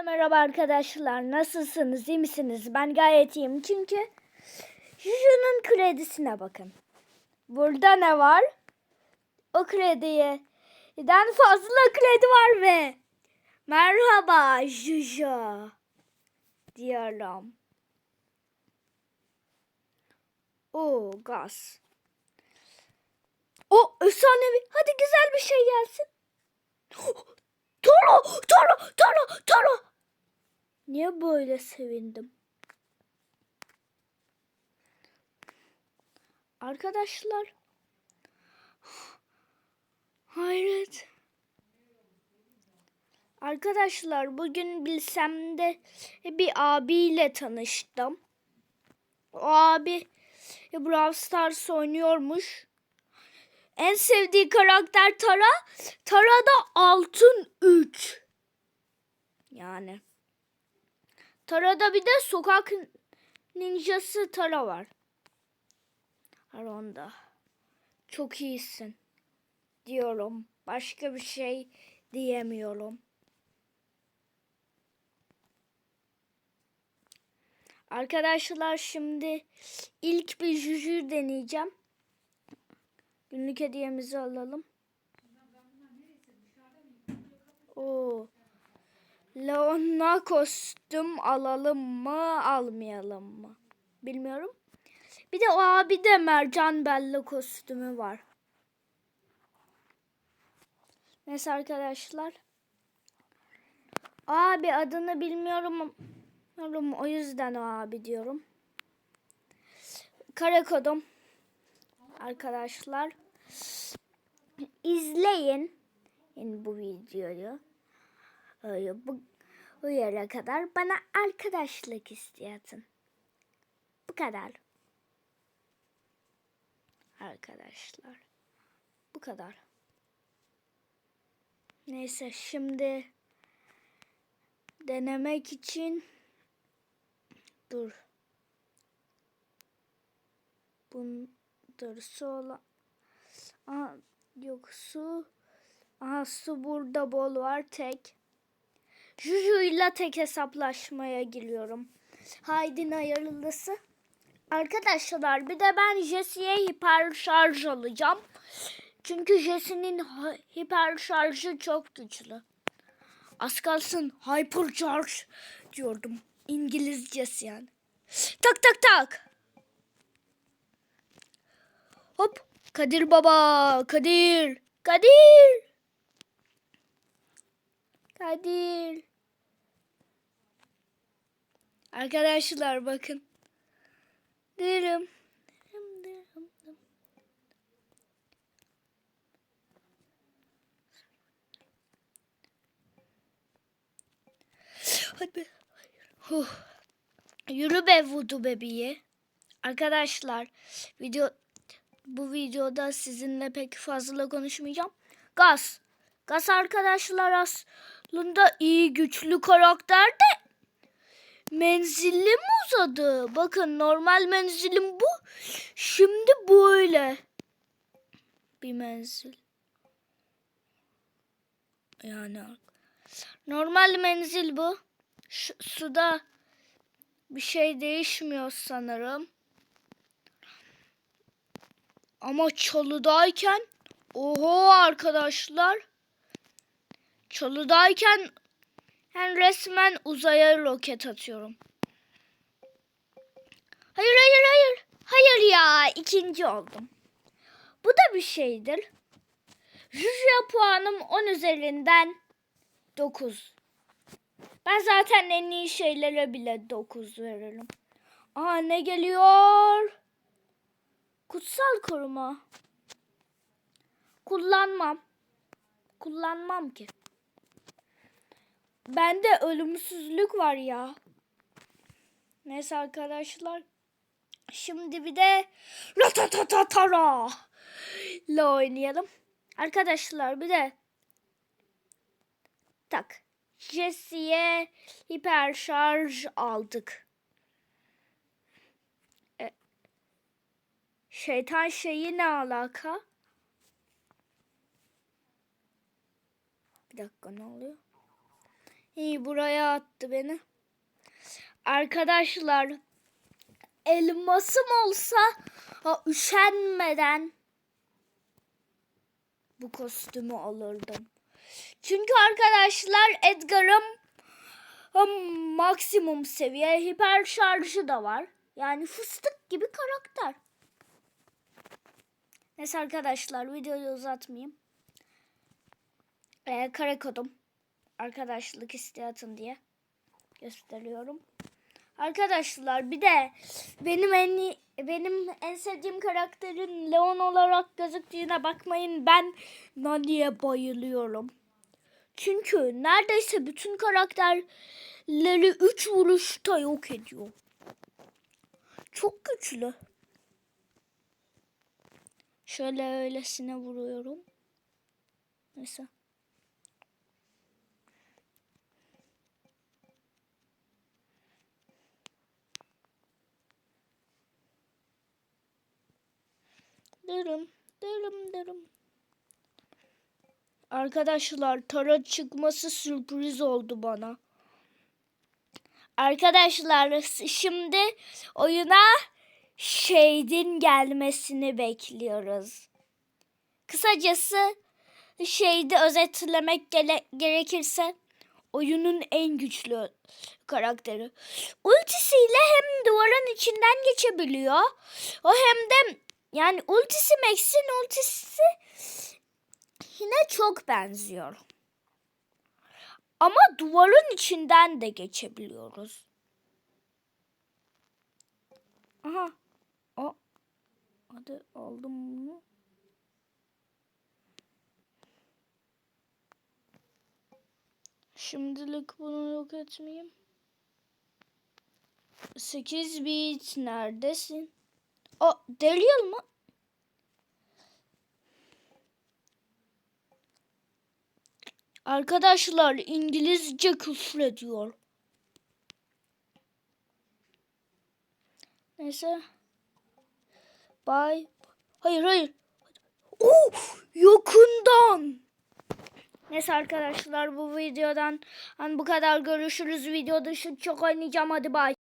Herkese merhaba arkadaşlar. Nasılsınız? İyi misiniz? Ben gayet iyiyim. Çünkü şunun kredisine bakın. Burada ne var? O krediye den fazla kredi var ve merhaba Juju diyorum. O gaz. O efsanevi. Hadi güzel bir şey gelsin. Toro, Toro, Toro, Toro. Niye böyle sevindim? Arkadaşlar. Hayret. Arkadaşlar bugün bilsem de bir abiyle tanıştım. O abi Brawl Stars oynuyormuş. En sevdiği karakter Tara. Tara da altın 3. Yani. Tara'da bir de sokak ninjası Tara var. Aronda. Çok iyisin. Diyorum. Başka bir şey diyemiyorum. Arkadaşlar şimdi ilk bir jüjü deneyeceğim. Günlük hediyemizi alalım. Oo. Leona kostüm alalım mı, almayalım mı? Bilmiyorum. Bir de o abi de Mercan Bella kostümü var. Neyse arkadaşlar. Abi adını bilmiyorum. O yüzden o abi diyorum. Kare kodum arkadaşlar. İzleyin yani bu videoyu. Bu, bu yere kadar bana arkadaşlık isteyin. Bu kadar. Arkadaşlar. Bu kadar. Neyse şimdi denemek için dur. Bunu Dur su olan. Aha, yok su. Aha su burada bol var tek. Juju'yla tek hesaplaşmaya giriyorum. Haydi'nin ayarlısı. Arkadaşlar bir de ben Jesse'ye hiper şarj alacağım. Çünkü Jesse'nin hiper şarjı çok güçlü. Az kalsın hyper charge diyordum. İngilizcesi yani. Tak tak tak. Hop. Kadir baba. Kadir. Kadir. Kadir. Arkadaşlar bakın. Dırım. Dırım, dırım, dırım. Hadi. Huh. Yürü be vudu bebeği. Arkadaşlar video bu videoda sizinle pek fazla konuşmayacağım. Gaz. Gaz arkadaşlar aslında iyi güçlü karakter de menzilim uzadı. Bakın normal menzilim bu. Şimdi böyle bir menzil. Yani normal menzil bu. Şu, suda bir şey değişmiyor sanırım. Ama çalıdayken oho arkadaşlar çalıdayken ben resmen uzaya roket atıyorum. Hayır hayır hayır. Hayır ya ikinci oldum. Bu da bir şeydir. Juju'ya puanım 10 üzerinden 9. Ben zaten en iyi şeylere bile 9 veririm. Aa ne geliyor? Kutsal koruma. Kullanmam. Kullanmam ki. Bende ölümsüzlük var ya. Neyse arkadaşlar. Şimdi bir de Ratatatara ile oynayalım. Arkadaşlar bir de tak Jesse'ye hiper şarj aldık. Şeytan şeyi ne alaka? Bir dakika ne oluyor? İyi buraya attı beni. Arkadaşlar elmasım olsa ha, üşenmeden bu kostümü alırdım. Çünkü arkadaşlar Edgar'ım maksimum seviye hiper şarjı da var. Yani fıstık gibi karakter. Neyse arkadaşlar videoyu uzatmayayım. Ee, kare kodum arkadaşlık istiyatın diye gösteriyorum. Arkadaşlar bir de benim en benim en sevdiğim karakterin Leon olarak gözüktüğüne bakmayın. Ben Nani'ye bayılıyorum. Çünkü neredeyse bütün karakterleri 3 vuruşta yok ediyor. Çok güçlü. Şöyle öylesine vuruyorum. Neyse. Dırım, dırım, dırım. Arkadaşlar tara çıkması sürpriz oldu bana. Arkadaşlar şimdi oyuna Shade'in gelmesini bekliyoruz. Kısacası şeyde özetlemek gele- gerekirse oyunun en güçlü karakteri. Ultisiyle hem duvarın içinden geçebiliyor. O hem de yani ultisi Max'in ultisi yine çok benziyor. Ama duvarın içinden de geçebiliyoruz. Aha. O. Hadi aldım bunu. Şimdilik bunu yok etmeyeyim. 8 bit neredesin? O Daryl mı? Arkadaşlar İngilizce küfrediyor. Neyse. Bye. Hayır hayır. Oh, yakından. Neyse arkadaşlar bu videodan hani bu kadar görüşürüz. Video dışı çok oynayacağım. Hadi bye.